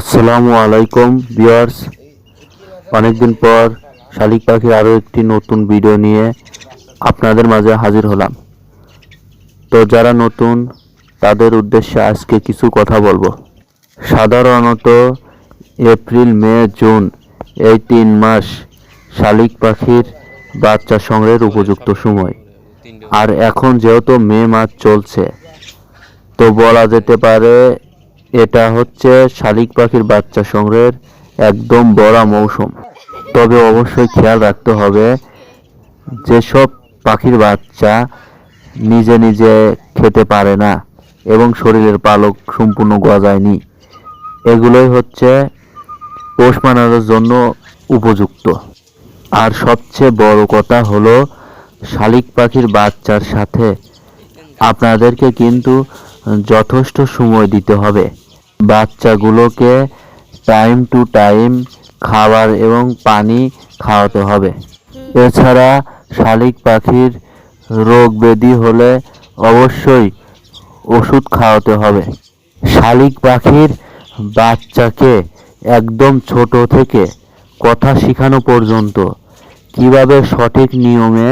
আসসালামু আলাইকুম, ভিউয়ার্স। অনেকদিন পর শালিক পাখির আরও একটি নতুন ভিডিও নিয়ে আপনাদের মাঝে হাজির হলাম। তো যারা নতুন, তাদের উদ্দেশ্যে আজকে কিছু কথা বলব। সাধারণত এপ্রিল, মে, জুন এই তিন মাস শালিক পাখির বাচ্চা সংগ্রহের উপযুক্ত সময়। আর এখন যেহেতু মে মাস চলছে, তো বলা যেতে পারে এটা হচ্ছে শালিক পাখির বাচ্চা সংগ্রহের একদম বড় মৌসুম। তবে অবশ্যই খেয়াল রাখতে হবে, যেসব পাখির বাচ্চা নিজে নিজে খেতে পারে না এবং শরীরের পালক সম্পূর্ণ গজায়নি, এগুলোই হচ্ছে পোষ মানানোর জন্য উপযুক্ত। আর সবচেয়ে বড় কথা হলো শালিক পাখির বাচ্চার সাথে আপনাদেরকে কিন্তু যথেষ্ট সময় দিতে হবে। বাচ্চাগুলোকে টাইম টু টাইম খাবার এবং পানি খাওয়াতে হবে। এছাড়া শালিক পাখির রোগ ব্যাধি হলে অবশ্যই ওষুধ খাওয়াতে হবে। শালিক পাখির বাচ্চাকে একদম ছোট থেকে কথা শেখানো পর্যন্ত কীভাবে সঠিক নিয়মে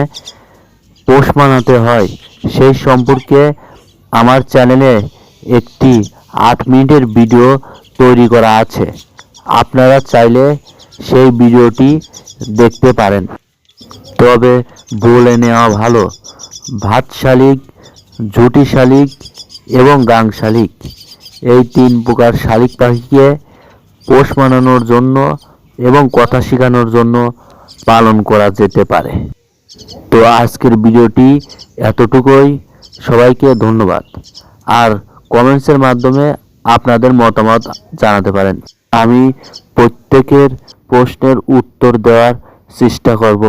পোষ মানাতে হয়, সেই সম্পর্কে আমার চ্যানেলে একটি আট মিনিটের ভিডিও তৈরি করা আছে। আপনারা চাইলে সেই ভিডিওটি দেখতে পারেন। তবে বলে নেওয়া ভালো ভাত শালিক ঝুটি শালিক এবং গাং শালিক এই তিন প্রকার শালিক পাখিকে পোষ মানানোর জন্য এবং কথা শেখানোর জন্য পালন করা যেতে পারে। তো আজকের ভিডিওটি এতটুকুই। সবাইকে ধন্যবাদ। আর কমেন্টসের মাধ্যমে আপনাদের মতামত জানাতে পারেন। আমি প্রত্যেকের প্রশ্নের উত্তর দেওয়ার চেষ্টা করব।